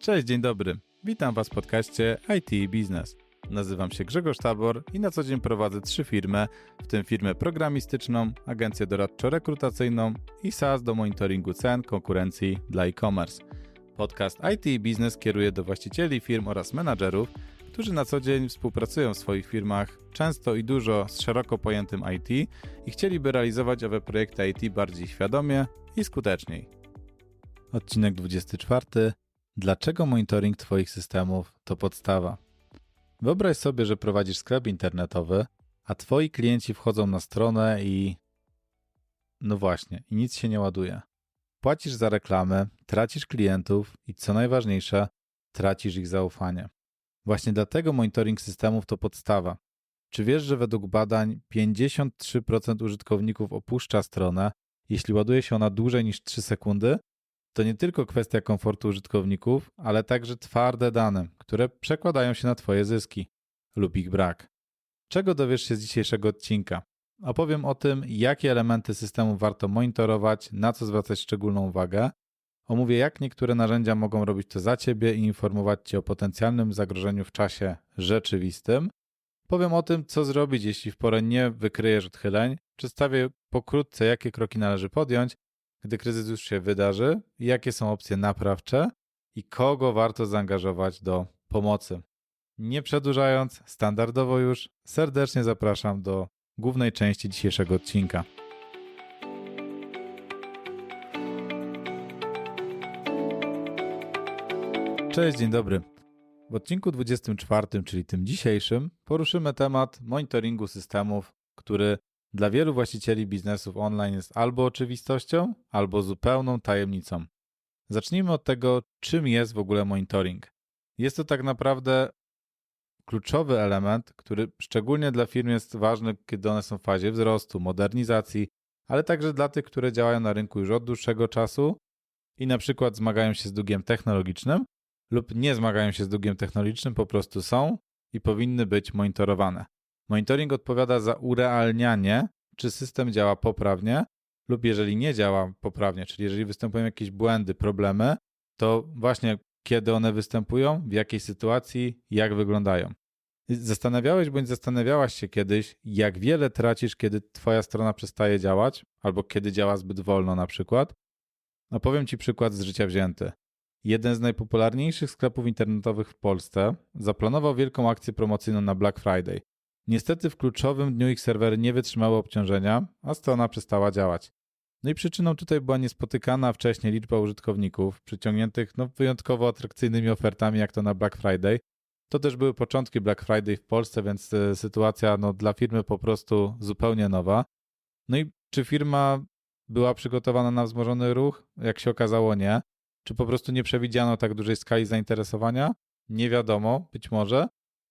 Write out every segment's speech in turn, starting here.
Cześć, dzień dobry. Witam Was w podcaście IT i Biznes. Nazywam się Grzegorz Tabor i na co dzień prowadzę trzy firmy, w tym firmę programistyczną, agencję doradczo-rekrutacyjną i SaaS do monitoringu cen, konkurencji dla e-commerce. Podcast IT i Biznes kieruje do właścicieli firm oraz menadżerów, którzy na co dzień współpracują w swoich firmach, często i dużo z szeroko pojętym IT i chcieliby realizować owe projekty IT bardziej świadomie i skuteczniej. Odcinek 24. Dlaczego monitoring Twoich systemów to podstawa? Wyobraź sobie, że prowadzisz sklep internetowy, a Twoi klienci wchodzą na stronę i. No właśnie, i nic się nie ładuje. Płacisz za reklamę, tracisz klientów i co najważniejsze, tracisz ich zaufanie. Właśnie dlatego monitoring systemów to podstawa. Czy wiesz, że według badań 53% użytkowników opuszcza stronę, jeśli ładuje się ona dłużej niż 3 sekundy? To nie tylko kwestia komfortu użytkowników, ale także twarde dane, które przekładają się na Twoje zyski lub ich brak. Czego dowiesz się z dzisiejszego odcinka? Opowiem o tym, jakie elementy systemu warto monitorować, na co zwracać szczególną uwagę. Omówię, jak niektóre narzędzia mogą robić to za Ciebie i informować Cię o potencjalnym zagrożeniu w czasie rzeczywistym. Powiem o tym, co zrobić, jeśli w porę nie wykryjesz odchyleń. Przedstawię pokrótce, jakie kroki należy podjąć, gdy kryzys już się wydarzy, jakie są opcje naprawcze i kogo warto zaangażować do pomocy. Nie przedłużając, standardowo już serdecznie zapraszam do głównej części dzisiejszego odcinka. Cześć, dzień dobry. W odcinku 24, czyli tym dzisiejszym, poruszymy temat monitoringu systemów, który dla wielu właścicieli biznesów online jest albo oczywistością, albo zupełną tajemnicą. Zacznijmy od tego, czym jest w ogóle monitoring. Jest to tak naprawdę kluczowy element, który szczególnie dla firm jest ważny, kiedy one są w fazie wzrostu, modernizacji, ale także dla tych, które działają na rynku już od dłuższego czasu i na przykład zmagają się z długiem technologicznym lub nie zmagają się z długiem technologicznym, po prostu są i powinny być monitorowane. Monitoring odpowiada za urealnianie, czy system działa poprawnie, lub jeżeli nie działa poprawnie, czyli jeżeli występują jakieś błędy, problemy, to właśnie kiedy one występują, w jakiej sytuacji, jak wyglądają. Zastanawiałeś bądź zastanawiałaś się kiedyś, jak wiele tracisz, kiedy Twoja strona przestaje działać, albo kiedy działa zbyt wolno, na przykład? Opowiem Ci przykład z życia wzięty. Jeden z najpopularniejszych sklepów internetowych w Polsce zaplanował wielką akcję promocyjną na Black Friday. Niestety w kluczowym dniu ich serwery nie wytrzymały obciążenia, a strona przestała działać. No i przyczyną tutaj była niespotykana wcześniej liczba użytkowników przyciągniętych no, wyjątkowo atrakcyjnymi ofertami, jak to na Black Friday. To też były początki Black Friday w Polsce, więc e, sytuacja no, dla firmy po prostu zupełnie nowa. No i czy firma była przygotowana na wzmożony ruch? Jak się okazało, nie. Czy po prostu nie przewidziano tak dużej skali zainteresowania? Nie wiadomo, być może.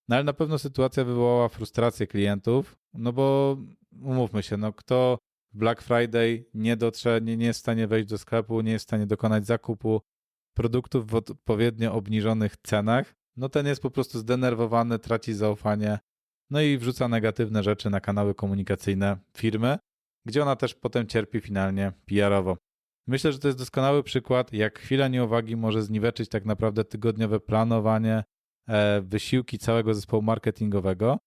No ale na pewno sytuacja wywołała frustrację klientów, no bo umówmy się, no kto w Black Friday nie dotrze, nie, nie jest w stanie wejść do sklepu, nie jest w stanie dokonać zakupu produktów w odpowiednio obniżonych cenach, no ten jest po prostu zdenerwowany, traci zaufanie, no i wrzuca negatywne rzeczy na kanały komunikacyjne firmy, gdzie ona też potem cierpi finalnie PR-owo. Myślę, że to jest doskonały przykład, jak chwila nieuwagi może zniweczyć tak naprawdę tygodniowe planowanie, wysiłki całego zespołu marketingowego.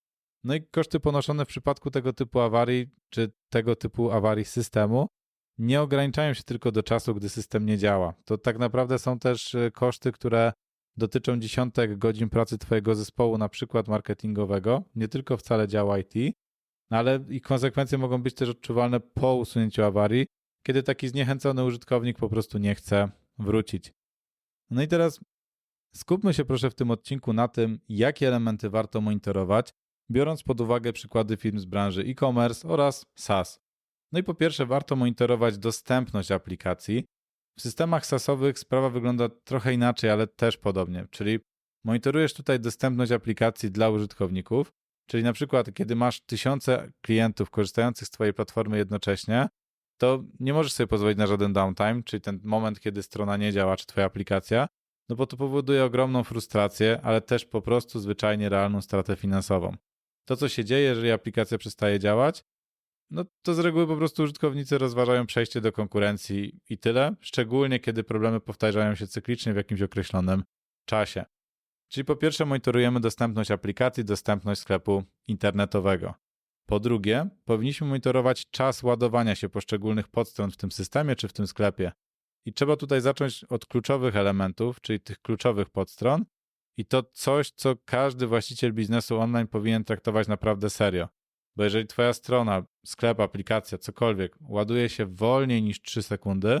No i koszty ponoszone w przypadku tego typu awarii, czy tego typu awarii systemu, nie ograniczają się tylko do czasu, gdy system nie działa. To tak naprawdę są też e, koszty, które dotyczą dziesiątek godzin pracy Twojego zespołu, na przykład marketingowego, nie tylko wcale działa IT, ale i konsekwencje mogą być też odczuwalne po usunięciu awarii, kiedy taki zniechęcony użytkownik po prostu nie chce wrócić. No i teraz Skupmy się proszę w tym odcinku na tym, jakie elementy warto monitorować, biorąc pod uwagę przykłady firm z branży e-commerce oraz SaaS. No i po pierwsze, warto monitorować dostępność aplikacji. W systemach SaaSowych sprawa wygląda trochę inaczej, ale też podobnie, czyli monitorujesz tutaj dostępność aplikacji dla użytkowników, czyli na przykład, kiedy masz tysiące klientów korzystających z Twojej platformy jednocześnie, to nie możesz sobie pozwolić na żaden downtime, czyli ten moment, kiedy strona nie działa, czy Twoja aplikacja, no bo to powoduje ogromną frustrację, ale też po prostu zwyczajnie realną stratę finansową. To, co się dzieje, jeżeli aplikacja przestaje działać, no to z reguły po prostu użytkownicy rozważają przejście do konkurencji i tyle, szczególnie kiedy problemy powtarzają się cyklicznie w jakimś określonym czasie. Czyli po pierwsze monitorujemy dostępność aplikacji, dostępność sklepu internetowego. Po drugie, powinniśmy monitorować czas ładowania się poszczególnych podstron w tym systemie czy w tym sklepie. I trzeba tutaj zacząć od kluczowych elementów, czyli tych kluczowych podstron, i to coś, co każdy właściciel biznesu online powinien traktować naprawdę serio. Bo jeżeli Twoja strona, sklep, aplikacja, cokolwiek ładuje się wolniej niż 3 sekundy,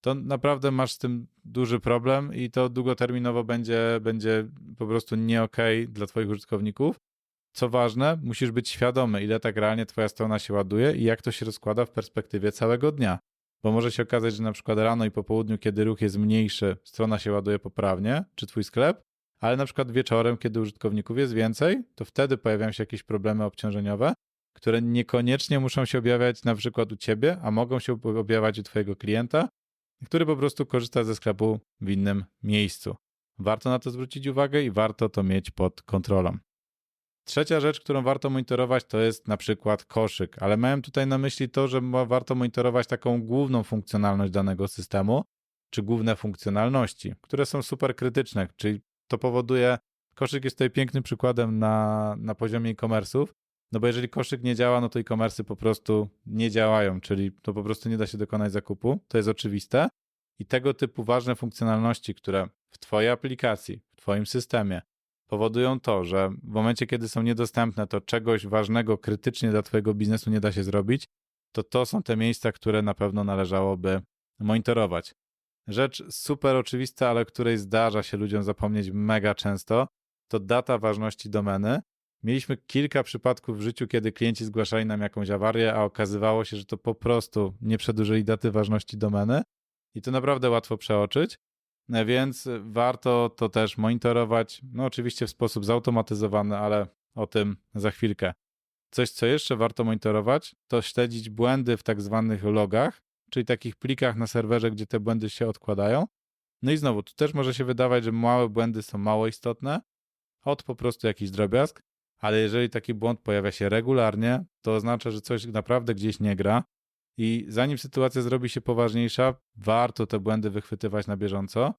to naprawdę masz z tym duży problem i to długoterminowo będzie, będzie po prostu nie okay dla Twoich użytkowników. Co ważne, musisz być świadomy, ile tak realnie Twoja strona się ładuje i jak to się rozkłada w perspektywie całego dnia. Bo może się okazać, że na przykład rano i po południu, kiedy ruch jest mniejszy, strona się ładuje poprawnie, czy Twój sklep, ale na przykład wieczorem, kiedy użytkowników jest więcej, to wtedy pojawiają się jakieś problemy obciążeniowe, które niekoniecznie muszą się objawiać na przykład u ciebie, a mogą się objawiać u twojego klienta, który po prostu korzysta ze sklepu w innym miejscu. Warto na to zwrócić uwagę i warto to mieć pod kontrolą. Trzecia rzecz, którą warto monitorować, to jest na przykład koszyk, ale miałem tutaj na myśli to, że warto monitorować taką główną funkcjonalność danego systemu, czy główne funkcjonalności, które są super krytyczne, czyli to powoduje, koszyk jest tutaj pięknym przykładem na, na poziomie e-commerce'ów, no bo jeżeli koszyk nie działa, no to e-commerce'y po prostu nie działają, czyli to po prostu nie da się dokonać zakupu, to jest oczywiste. I tego typu ważne funkcjonalności, które w Twojej aplikacji, w Twoim systemie powodują to, że w momencie, kiedy są niedostępne, to czegoś ważnego krytycznie dla Twojego biznesu nie da się zrobić, to to są te miejsca, które na pewno należałoby monitorować. Rzecz super oczywista, ale której zdarza się ludziom zapomnieć mega często, to data ważności domeny. Mieliśmy kilka przypadków w życiu, kiedy klienci zgłaszali nam jakąś awarię, a okazywało się, że to po prostu nie przedłużyli daty ważności domeny i to naprawdę łatwo przeoczyć. Więc warto to też monitorować, no oczywiście w sposób zautomatyzowany, ale o tym za chwilkę. Coś, co jeszcze warto monitorować, to śledzić błędy w tak zwanych logach, czyli takich plikach na serwerze, gdzie te błędy się odkładają. No i znowu, tu też może się wydawać, że małe błędy są mało istotne, od po prostu jakiś drobiazg, ale jeżeli taki błąd pojawia się regularnie, to oznacza, że coś naprawdę gdzieś nie gra i zanim sytuacja zrobi się poważniejsza, warto te błędy wychwytywać na bieżąco.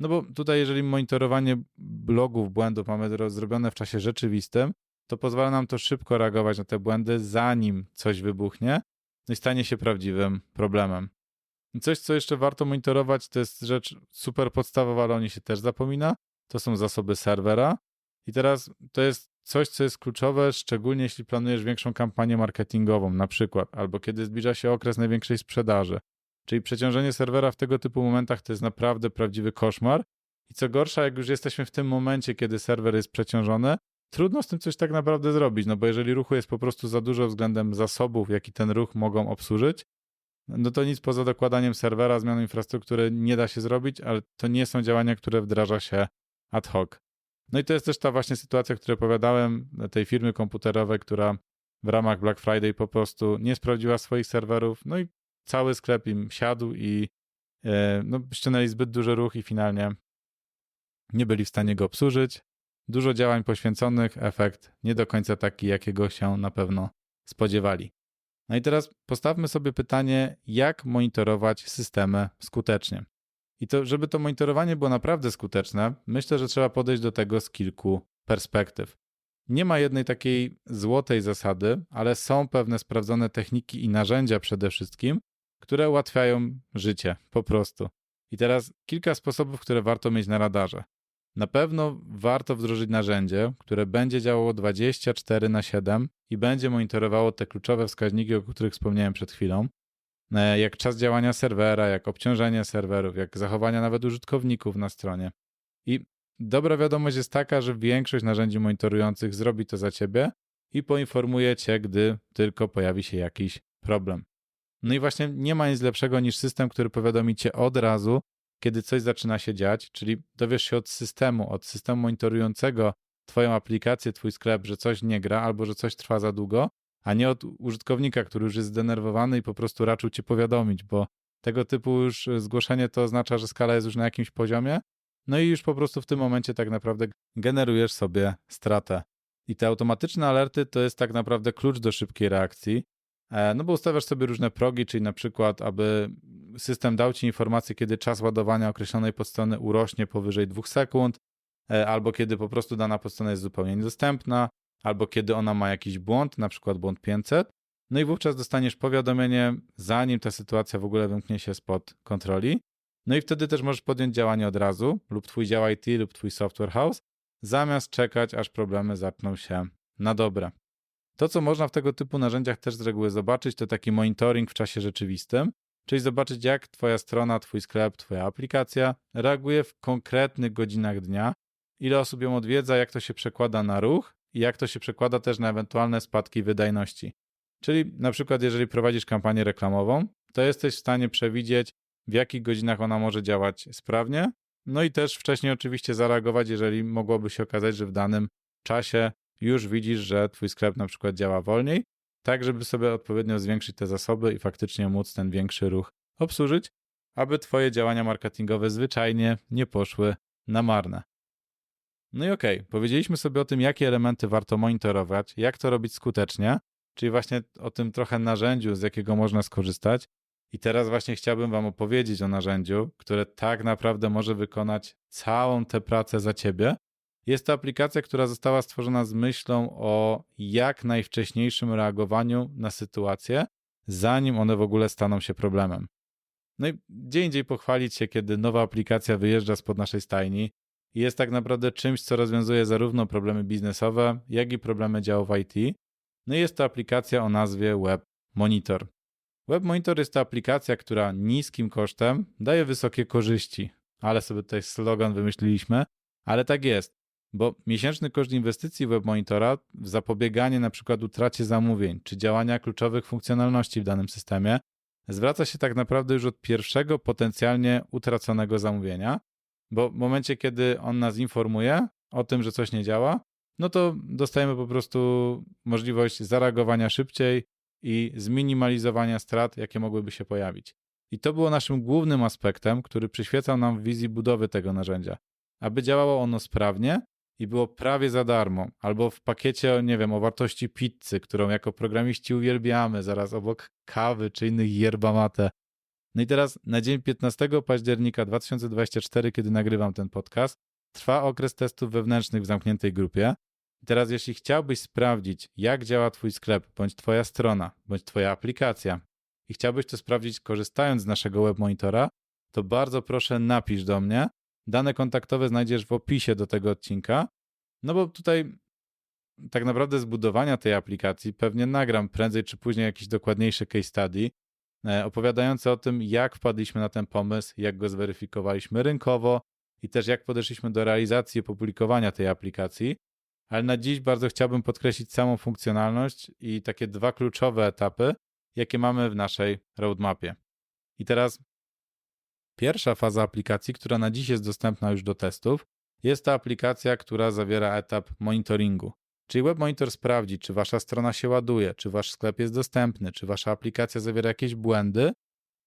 No bo tutaj, jeżeli monitorowanie blogów, błędów mamy zrobione w czasie rzeczywistym, to pozwala nam to szybko reagować na te błędy, zanim coś wybuchnie, no i stanie się prawdziwym problemem. I coś, co jeszcze warto monitorować, to jest rzecz super podstawowa, ale o niej się też zapomina, to są zasoby serwera. I teraz to jest coś, co jest kluczowe, szczególnie jeśli planujesz większą kampanię marketingową, na przykład, albo kiedy zbliża się okres największej sprzedaży. Czyli przeciążenie serwera w tego typu momentach to jest naprawdę prawdziwy koszmar. I co gorsza, jak już jesteśmy w tym momencie, kiedy serwer jest przeciążony, trudno z tym coś tak naprawdę zrobić, no bo jeżeli ruchu jest po prostu za dużo względem zasobów, jaki ten ruch mogą obsłużyć, no to nic poza dokładaniem serwera, zmianą infrastruktury nie da się zrobić, ale to nie są działania, które wdraża się ad hoc. No i to jest też ta właśnie sytuacja, o której opowiadałem, tej firmy komputerowej, która w ramach Black Friday po prostu nie sprawdziła swoich serwerów, no i cały sklep im siadł i e, no, ściągnęli zbyt duży ruch i finalnie nie byli w stanie go obsłużyć. Dużo działań poświęconych, efekt nie do końca taki, jakiego się na pewno spodziewali. No i teraz postawmy sobie pytanie, jak monitorować systemy skutecznie. I to, żeby to monitorowanie było naprawdę skuteczne, myślę, że trzeba podejść do tego z kilku perspektyw. Nie ma jednej takiej złotej zasady, ale są pewne sprawdzone techniki i narzędzia przede wszystkim, które ułatwiają życie po prostu. I teraz kilka sposobów, które warto mieć na radarze. Na pewno warto wdrożyć narzędzie, które będzie działało 24 na 7 i będzie monitorowało te kluczowe wskaźniki, o których wspomniałem przed chwilą, jak czas działania serwera, jak obciążenie serwerów, jak zachowania nawet użytkowników na stronie. I dobra wiadomość jest taka, że większość narzędzi monitorujących zrobi to za ciebie i poinformuje cię, gdy tylko pojawi się jakiś problem. No i właśnie nie ma nic lepszego niż system, który powiadomi cię od razu, kiedy coś zaczyna się dziać, czyli dowiesz się od systemu, od systemu monitorującego Twoją aplikację, Twój sklep, że coś nie gra albo że coś trwa za długo, a nie od użytkownika, który już jest zdenerwowany i po prostu raczył Cię powiadomić, bo tego typu już zgłoszenie to oznacza, że skala jest już na jakimś poziomie, no i już po prostu w tym momencie tak naprawdę generujesz sobie stratę. I te automatyczne alerty to jest tak naprawdę klucz do szybkiej reakcji, e, no bo ustawiasz sobie różne progi, czyli na przykład, aby system dał ci informację, kiedy czas ładowania określonej podstrony urośnie powyżej 2 sekund, e, albo kiedy po prostu dana podstrona jest zupełnie niedostępna, albo kiedy ona ma jakiś błąd, na przykład błąd 500. No i wówczas dostaniesz powiadomienie, zanim ta sytuacja w ogóle wymknie się spod kontroli. No i wtedy też możesz podjąć działanie od razu, lub twój dział IT, lub twój software house, zamiast czekać, aż problemy zaczną się na dobre. To, co można w tego typu narzędziach też z reguły zobaczyć, to taki monitoring w czasie rzeczywistym, czyli zobaczyć, jak Twoja strona, Twój sklep, Twoja aplikacja reaguje w konkretnych godzinach dnia, ile osób ją odwiedza, jak to się przekłada na ruch i jak to się przekłada też na ewentualne spadki wydajności. Czyli na przykład, jeżeli prowadzisz kampanię reklamową, to jesteś w stanie przewidzieć, w jakich godzinach ona może działać sprawnie, no i też wcześniej oczywiście zareagować, jeżeli mogłoby się okazać, że w danym czasie już widzisz, że twój sklep na przykład działa wolniej, tak żeby sobie odpowiednio zwiększyć te zasoby i faktycznie móc ten większy ruch obsłużyć, aby twoje działania marketingowe zwyczajnie nie poszły na marne. No i okej, okay, powiedzieliśmy sobie o tym, jakie elementy warto monitorować, jak to robić skutecznie, czyli właśnie o tym trochę narzędziu, z jakiego można skorzystać. I teraz właśnie chciałbym Wam opowiedzieć o narzędziu, które tak naprawdę może wykonać całą tę pracę za Ciebie. Jest to aplikacja, która została stworzona z myślą o jak najwcześniejszym reagowaniu na sytuacje, zanim one w ogóle staną się problemem. No i gdzie indziej pochwalić się, kiedy nowa aplikacja wyjeżdża spod naszej stajni jest tak naprawdę czymś, co rozwiązuje zarówno problemy biznesowe, jak i problemy działów IT. No i jest to aplikacja o nazwie Web Monitor. Web Monitor jest to aplikacja, która niskim kosztem daje wysokie korzyści. Ale sobie tutaj slogan wymyśliliśmy, ale tak jest, bo miesięczny koszt inwestycji Web Monitora w zapobieganie przykład utracie zamówień czy działania kluczowych funkcjonalności w danym systemie zwraca się tak naprawdę już od pierwszego potencjalnie utraconego zamówienia, bo w momencie, kiedy on nas informuje o tym, że coś nie działa, no to dostajemy po prostu możliwość zareagowania szybciej i zminimalizowania strat, jakie mogłyby się pojawić. I to było naszym głównym aspektem, który przyświecał nam w wizji budowy tego narzędzia. Aby działało ono sprawnie i było prawie za darmo, albo w pakiecie, nie wiem, o wartości pizzy, którą jako programiści uwielbiamy, zaraz obok kawy czy innych yerba mate. No i teraz na dzień 15 października 2024, kiedy nagrywam ten podcast, trwa okres testów wewnętrznych w zamkniętej grupie. I teraz, jeśli chciałbyś sprawdzić, jak działa Twój sklep, bądź Twoja strona, bądź Twoja aplikacja, i chciałbyś to sprawdzić korzystając z naszego web monitora, to bardzo proszę napisz do mnie. Dane kontaktowe znajdziesz w opisie do tego odcinka. No bo tutaj tak naprawdę zbudowania tej aplikacji pewnie nagram prędzej czy później jakiś dokładniejszy case study, opowiadający o tym, jak wpadliśmy na ten pomysł, jak go zweryfikowaliśmy rynkowo i też jak podeszliśmy do realizacji i publikowania tej aplikacji ale na dziś bardzo chciałbym podkreślić samą funkcjonalność i takie dwa kluczowe etapy, jakie mamy w naszej roadmapie. I teraz pierwsza faza aplikacji, która na dziś jest dostępna już do testów, jest to aplikacja, która zawiera etap monitoringu. Czyli Web Monitor sprawdzi, czy wasza strona się ładuje, czy wasz sklep jest dostępny, czy wasza aplikacja zawiera jakieś błędy.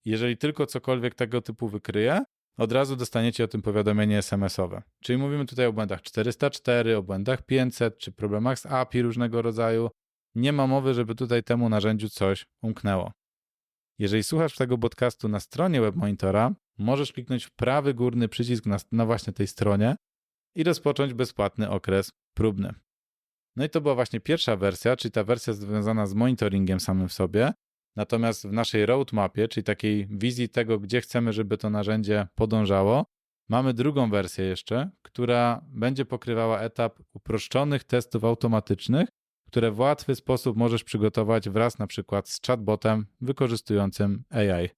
Jeżeli tylko cokolwiek tego typu wykryje, od razu dostaniecie o tym powiadomienie SMS-owe. Czyli mówimy tutaj o błędach 404, o błędach 500, czy problemach z API różnego rodzaju. Nie ma mowy, żeby tutaj temu narzędziu coś umknęło. Jeżeli słuchasz tego podcastu na stronie WebMonitora, możesz kliknąć w prawy górny przycisk na, na właśnie tej stronie i rozpocząć bezpłatny okres próbny. No i to była właśnie pierwsza wersja, czyli ta wersja związana z monitoringiem samym w sobie. Natomiast w naszej roadmapie, czyli takiej wizji tego, gdzie chcemy, żeby to narzędzie podążało, mamy drugą wersję jeszcze, która będzie pokrywała etap uproszczonych testów automatycznych, które w łatwy sposób możesz przygotować wraz na przykład z chatbotem wykorzystującym AI.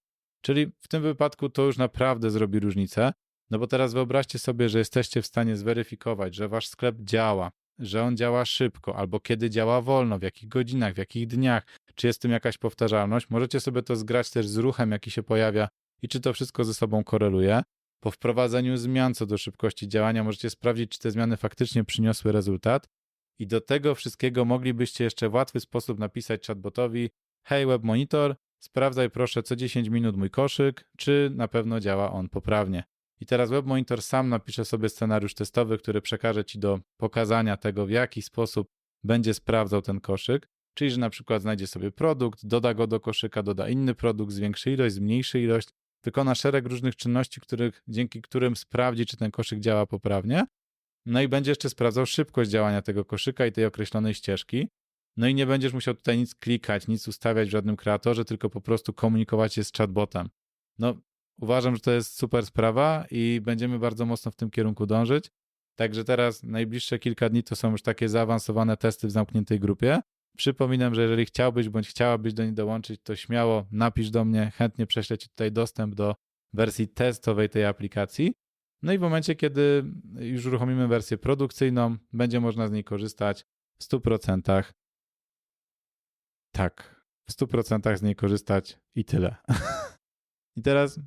Czyli w tym wypadku to już naprawdę zrobi różnicę, no bo teraz wyobraźcie sobie, że jesteście w stanie zweryfikować, że wasz sklep działa, że on działa szybko, albo kiedy działa wolno, w jakich godzinach, w jakich dniach, czy jest w tym jakaś powtarzalność. Możecie sobie to zgrać też z ruchem, jaki się pojawia i czy to wszystko ze sobą koreluje. Po wprowadzeniu zmian co do szybkości działania możecie sprawdzić, czy te zmiany faktycznie przyniosły rezultat. I do tego wszystkiego moglibyście jeszcze w łatwy sposób napisać chatbotowi: Hej, web monitor, sprawdzaj proszę co 10 minut mój koszyk, czy na pewno działa on poprawnie. I teraz web monitor sam napisze sobie scenariusz testowy, który przekaże ci do pokazania tego, w jaki sposób będzie sprawdzał ten koszyk. Czyli, że na przykład znajdzie sobie produkt, doda go do koszyka, doda inny produkt, zwiększy ilość, zmniejszy ilość, wykona szereg różnych czynności, których, dzięki którym sprawdzi, czy ten koszyk działa poprawnie. No i będzie jeszcze sprawdzał szybkość działania tego koszyka i tej określonej ścieżki. No i nie będziesz musiał tutaj nic klikać, nic ustawiać w żadnym kreatorze, tylko po prostu komunikować się z chatbotem. No, uważam, że to jest super sprawa i będziemy bardzo mocno w tym kierunku dążyć. Także teraz najbliższe kilka dni to są już takie zaawansowane testy w zamkniętej grupie. Przypominam, że jeżeli chciałbyś bądź chciałabyś do niej dołączyć, to śmiało napisz do mnie, chętnie prześlę Ci tutaj dostęp do wersji testowej tej aplikacji. No i w momencie, kiedy już uruchomimy wersję produkcyjną, będzie można z niej korzystać w 100%. Tak, w 100% z niej korzystać i tyle. I teraz,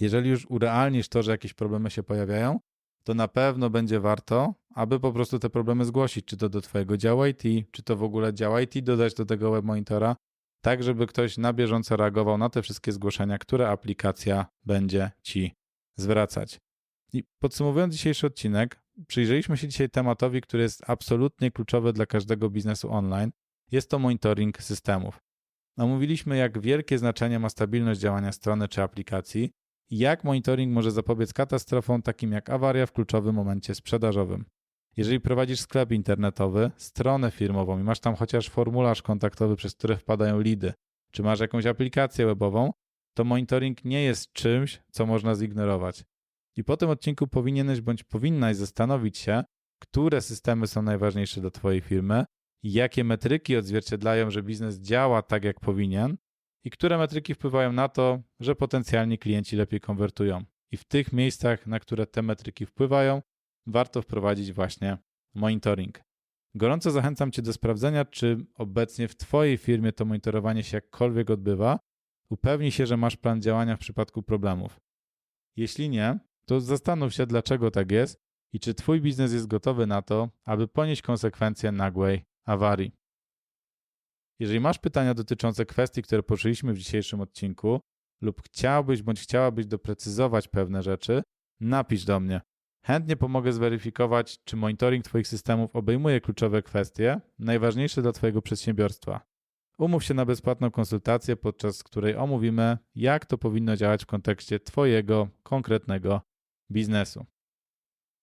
jeżeli już urealnisz to, że jakieś problemy się pojawiają, to na pewno będzie warto, aby po prostu te problemy zgłosić, czy to do Twojego działu IT, czy to w ogóle dział IT dodać do tego web monitora, tak żeby ktoś na bieżąco reagował na te wszystkie zgłoszenia, które aplikacja będzie Ci zwracać. I podsumowując dzisiejszy odcinek, przyjrzeliśmy się dzisiaj tematowi, który jest absolutnie kluczowy dla każdego biznesu online. Jest to monitoring systemów. Omówiliśmy, jak wielkie znaczenie ma stabilność działania strony czy aplikacji jak monitoring może zapobiec katastrofom takim jak awaria w kluczowym momencie sprzedażowym. Jeżeli prowadzisz sklep internetowy, stronę firmową i masz tam chociaż formularz kontaktowy, przez który wpadają lidy, czy masz jakąś aplikację webową, to monitoring nie jest czymś, co można zignorować. I po tym odcinku powinieneś bądź powinnaś zastanowić się, które systemy są najważniejsze dla Twojej firmy, jakie metryki odzwierciedlają, że biznes działa tak, jak powinien, i które metryki wpływają na to, że potencjalni klienci lepiej konwertują. I w tych miejscach, na które te metryki wpływają, warto wprowadzić właśnie monitoring. Gorąco zachęcam Cię do sprawdzenia, czy obecnie w Twojej firmie to monitorowanie się jakkolwiek odbywa. Upewnij się, że masz plan działania w przypadku problemów. Jeśli nie, to zastanów się, dlaczego tak jest i czy Twój biznes jest gotowy na to, aby ponieść konsekwencje nagłej awarii. Jeżeli masz pytania dotyczące kwestii, które poruszyliśmy w dzisiejszym odcinku, lub chciałbyś bądź chciałabyś doprecyzować pewne rzeczy, napisz do mnie. Chętnie pomogę zweryfikować, czy monitoring Twoich systemów obejmuje kluczowe kwestie, najważniejsze dla Twojego przedsiębiorstwa. Umów się na bezpłatną konsultację, podczas której omówimy, jak to powinno działać w kontekście Twojego konkretnego biznesu.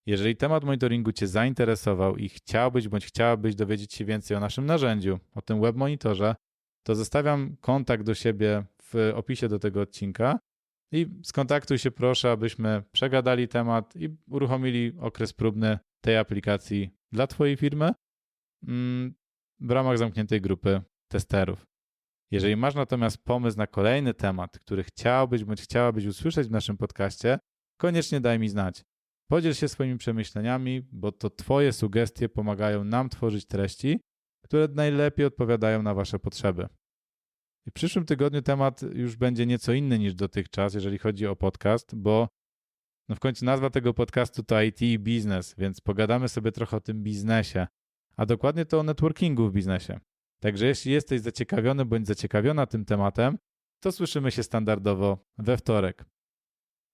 Jeżeli temat monitoringu Cię zainteresował i chciałbyś bądź chciałabyś dowiedzieć się więcej o naszym narzędziu, o tym web monitorze, to zostawiam kontakt do siebie w opisie do tego odcinka i skontaktuj się proszę, abyśmy przegadali temat i uruchomili okres próbny tej aplikacji dla Twojej firmy mm, w ramach zamkniętej grupy testerów. Jeżeli masz natomiast pomysł na kolejny temat, który chciałbyś bądź chciałabyś usłyszeć w naszym podcaście, koniecznie daj mi znać. Podziel się swoimi przemyśleniami, bo to Twoje sugestie pomagają nam tworzyć treści, które najlepiej odpowiadają na Wasze potrzeby. I w przyszłym tygodniu temat już będzie nieco inny niż dotychczas, jeżeli chodzi o podcast, bo no w końcu nazwa tego podcastu to IT i biznes, więc pogadamy sobie trochę o tym biznesie, a dokładnie to o networkingu w biznesie. Także jeśli jesteś zaciekawiony bądź zaciekawiona tym tematem, to słyszymy się standardowo we wtorek.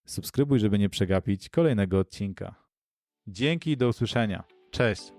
Subskrybuj, żeby nie przegapić kolejnego odcinka. Dzięki i do usłyszenia. Cześć!